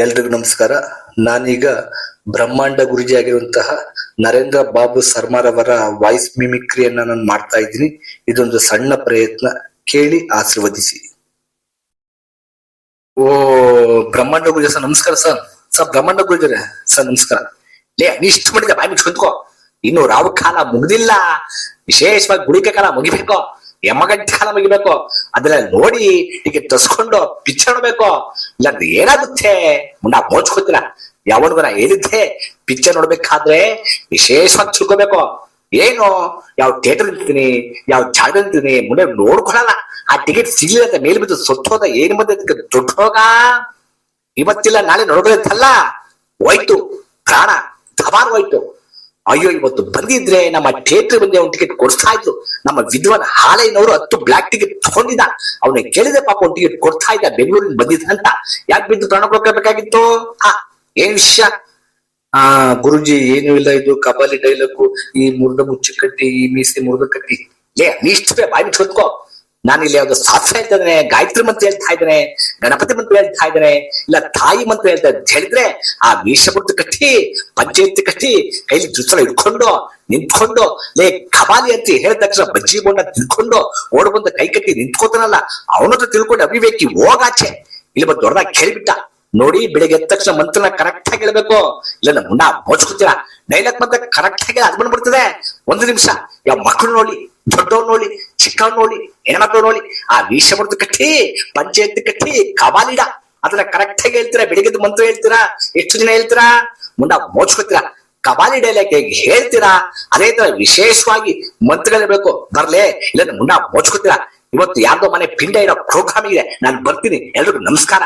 ಎಲ್ರಿಗೂ ನಮಸ್ಕಾರ. ನಾನೀಗ ಬ್ರಹ್ಮಾಂಡ ಗುರುಜಿ ಆಗಿರುವಂತಹ ನರೇಂದ್ರ ಬಾಬು ಸರ್ಮಾರವರ ವಾಯ್ಸ್ ಮಿಮಿಕ್ರಿಯನ್ನ ನಾನು ಮಾಡ್ತಾ ಇದ್ದೀನಿ. ಇದೊಂದು ಸಣ್ಣ ಪ್ರಯತ್ನ. ಕೇಳಿ ಆಶೀರ್ವದಿಸಿ. ಓ, ಬ್ರಹ್ಮಾಂಡ ಗುರುಜಿ ಸರ್, ನಮಸ್ಕಾರ ಸರ್. ಸರ್, ಬ್ರಹ್ಮಾಂಡ ಗುರುಜರೇ, ಸರ್, ನಮಸ್ಕಾರ. ಲೇ ಇಷ್ಟು ಮಾಡಿದ ಬಾಯಿ ಮುಚ್ಕೊಂಡ್ಕೋ ಇನ್ನು ರಾವ್ ಕಾಲ ಮುಗ್ದಿಲ್ಲ. ವಿಶೇಷವಾಗಿ ಗುಡಿಕೆ ಕಾಲ ಮುಗಿಬೇಕು. ಯಮಗಂಟೆ ಕಾಲ ಮುಗಿಬೇಕು. ಅದೆಲ್ಲ ನೋಡಿ ಟಿಕೆಟ್ ತಸ್ಕೊಂಡು ಪಿಕ್ಚರ್ ಇಲ್ಲ ಏನಾಗುತ್ತೆ? ಮುಂಡ ಮೋಚ್ಕೋತೀರ ಯಾವನ್ಗೂ ನಾ ಏನಿದ್ದೆ ಪಿಕ್ಚರ್ ನೋಡ್ಬೇಕಾದ್ರೆ ವಿಶೇಷವಾಗಿ ತಿಳ್ಕೊಬೇಕು. ಏನು? ಯಾವ ಥಿಯೇಟರ್ ಇರ್ತೀನಿ ಯಾವ ಜಾಗ ಇರ್ತೀನಿ ಮುಂದೆ ನೋಡ್ಕೊಳಲ್ಲ ಆ ಟಿಕೆಟ್ ಸಿಗ್ಲಿಲ್ಲ ಮೇಲೆ ಬಿದ್ದು ಸೊತ್ತೋದ ಏನ್ ಬಂದೈತೆ ದುಡ್ಡು ಹೋಗ ಇವತ್ತಿಲ್ಲ, ನಾಳೆ ನೋಡೋದಲ್ಲ ಹೋಯ್ತು. ಪ್ರಾಣ ಧಮಾರ್ ಹೋಯ್ತು. ಅಯ್ಯೋ, ಇವತ್ತು ಬಂದಿದ್ರೆ ನಮ್ಮ ಥಿಯೇಟರ್ ಬಂದು ಅವ್ನು ಟಿಕೆಟ್ ಕೊಡ್ತಾ ಇದ್ರು. ನಮ್ಮ ವಿದ್ವಾನ್ ಹಾಲೈನವರು ಹತ್ತು ಬ್ಲಾಕ್ ಟಿಕೆಟ್ ತಗೊಂಡಿದ್ದ. ಅವನ ಕೇಳಿದೆ ಪಾಪ ಅವ್ನು ಟಿಕೆಟ್ ಕೊಡ್ತಾ ಇದ್ದ ಬೆಂಗಳೂರಿನ ಬಂದಿದ್ದ ಅಂತ. ಯಾಕೆ ಬಿದ್ದು ಪ್ರಾಣ ಕೊಡ್ಕೋಬೇಕಾಗಿತ್ತು ಆ, ಏನ್ ವಿಷಯ? ಆ, ಗುರುಜಿ, ಏನು ಇಲ್ಲ, ಇದು ಕಬಾಲಿ ಡೈಲಾಗು ಈ ಮುರ್ದ ಮುಚ್ಚಿ ಕಟ್ಟಿ ಈ ಮೀಸೆ ಮುರ್ದ ಕಟ್ಟಿ. ಏ ನೀಷ್ಟೇ ಬಾಯಿ ಬಿಟ್ಟು ನಾನು ಇಲ್ಲಿ ಯಾವ್ದು ಹೇಳ್ತಾ ಇದ್ದೇನೆ, ಗಾಯತ್ರಿ ಮಂತ್ರ ಹೇಳ್ತಾ ಇದ್ದೇನೆ, ಗಣಪತಿ ಮಂತ್ರ ಹೇಳ್ತಾ ಇದ್ದೇನೆ, ಇಲ್ಲ ತಾಯಿ ಮಂತ್ರ ಹೇಳ್ತಾ ಹೇಳಿದ್ರೆ ಆ ಮೀಸಪುರ್ದು ಕಟ್ಟಿ, ಪಂಚಾಯತಿ ಕಟ್ಟಿ ಕೈಲಿ ಜುಸಲ ಇಟ್ಕೊಂಡು ನಿಂತ್ಕೊಂಡು, ಲೇ ಕಬಾಲಿ ಅಂತ ಹೇಳಿದ ತಕ್ಷಣ ಬಜ್ಜಿ ಬೋಂಡ ತಿಳ್ಕೊಂಡು ಓಡ್ ಬಂದ ಕೈ ಕಟ್ಟಿ ನಿಂತ್ಕೋತಾನಲ್ಲ ಅವನತ್ರ ತಿಳ್ಕೊಂಡು ಅಭಿವ್ಯಕ್ತಿ ಹೋಗಾಚೆ. ಇಲ್ಲಿ ಬಂದು ದೊಡ್ಡದಾಗಿ ಕೇಳಿಬಿಟ್ಟ. ನೋಡಿ, ಬೆಳಿಗ್ಗೆ ಎದ್ದ ತಕ್ಷಣ ಮಂತ್ರನ ಕರೆಕ್ಟ್ ಆಗಿ ಹೇಳ್ಬೇಕು. ಇಲ್ಲ, ನಮ್ಮ ಮುಂಡ ಮೋಚ್ಕೊತೀರಾ ಡೈಲಾಗ್ ಮಂತ್ರ ಕರೆಕ್ಟ್ ಆಗಿ ಅದ್ ಬಂದ್ಬಿಡ್ತದೆ. ಒಂದು ನಿಮಿಷ ಯಾವ ಮಕ್ಕಳು ನೋಡಿ. ದೊಡ್ಡವ್ರು ನೋಡಿ ಚಿಕ್ಕವ್ರು ನೋಡಿ ಹೆಣ್ಮಕ್ಳು ನೋಡಿ ಆ ವೀಷಮೃತ ಕಟ್ಟಿ ಪಂಚಾಯತ್ ಕಟ್ಟಿ ಕಬಾಲಿಡ ಅದನ್ನ ಕರೆಕ್ಟ್ ಆಗಿ ಹೇಳ್ತೀರಾ, ಬೆಳಿಗ್ಗೆದ್ದು ಮಂತ್ರ ಹೇಳ್ತೀರಾ, ಎಷ್ಟು ದಿನ ಹೇಳ್ತೀರಾ, ಮುಂದ ಮೋಚ್ಕೊತೀರಾ ಕಬಾಲಿ ಡೈಲಾಗ್ ಹೇಳ್ತೀರಾ, ಅದೇ ತರ ವಿಶೇಷವಾಗಿ ಮಂತ್ರಗಳಿರ್ಬೇಕು ಬರ್ಲೆ ಇಲ್ಲ ಮುಂಡ ಮೋಚ್ಕೊತೀರಾ. ಇವತ್ತು ಯಾರ್ದೋ ಮನೆ ಪಿಂಡ ಇರೋ ಪ್ರೋಗ್ರಾಮ್ ಇದೆ, ನಾನು ಬರ್ತೀನಿ. ಎಲ್ರಿಗೂ ನಮಸ್ಕಾರ.